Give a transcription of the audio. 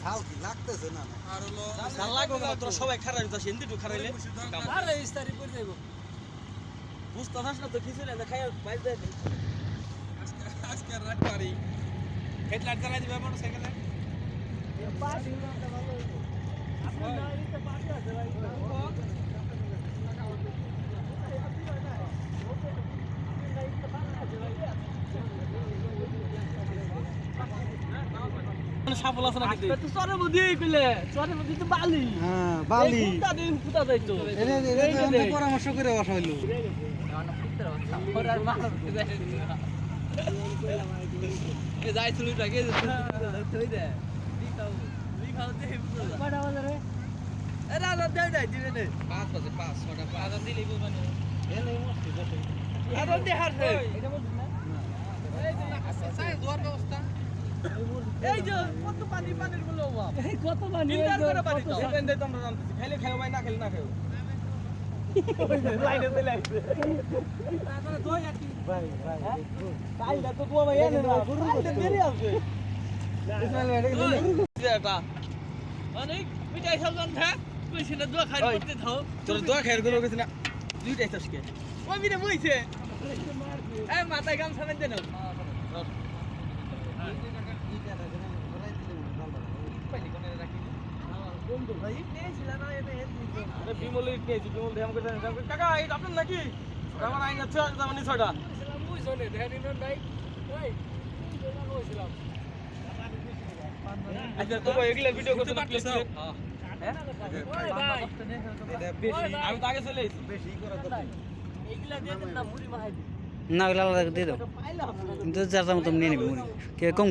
ঝাল কি লাগতেছে না আর হলো জাল লাগবে না তোরা সবাই খারাপ যাচ্ছে হিন্দি টু খারাইলে আরে ইস্তারি করে দেবো বুঝতে পারছ না তো কিছু না খাই বাইরে দেয় আজকে আজকে রাত পারি। হেডলাইট জ্বালাই দিবে মোটরসাইকেলে সাফল আছে না কিন্তু তো চরে মধ্যে কইলে চরে মধ্যে তো বালি হ্যাঁ বালি কুতা দিন কুতা যাইতো এটা তো আমরা পরামর্শ করে বসা হইল যাই তুই টাকে তুই দে লিখাও লিখাও দে কয়টা বাজে রে এরা না দে দে দিবে নে পাঁচ বাজে পাঁচ ছটা পাঁচ আদান দিলি বল মানে আদান দে হার রে এটা বল না সাইজ দোয়ার ব্যবস্থা এই যে কত পানি পানির বলে অভাব এই কত পানি ফিল্টার করে পানি তো সেখান থেকে তো আমরা জানতেছি খাইলে খাও ভাই না খাইলে না খাও লাইনে চলে আসবে। তারপরে দই আকি ভাই ভাই কালটা তো তোমার ভাই এনে না কালটা বেরিয়ে আসবে। এটা অনেক মিঠাই খাওয়ান থাক কইছি না দোয়া খাই করতে তোর দোয়া খাইর করে না। দুইটাই আজকে ওই মিরে বইছে। এই মাথায় গামছা বেঁধে নাও। বিমল ইট নিয়েছি বিমল ধ্যাম করে কাকা এই আপনার নাকি আমার মানে ধ্যান আচ্ছা চলে এসেছি বেশি করা এইগুলা দিয়ে দেন না মুড়ি মাহাই দিন না ওগুলো আলাদা দিয়ে দাও। কিন্তু যার যার মতো নিয়ে নিবি মুড়ি কে কম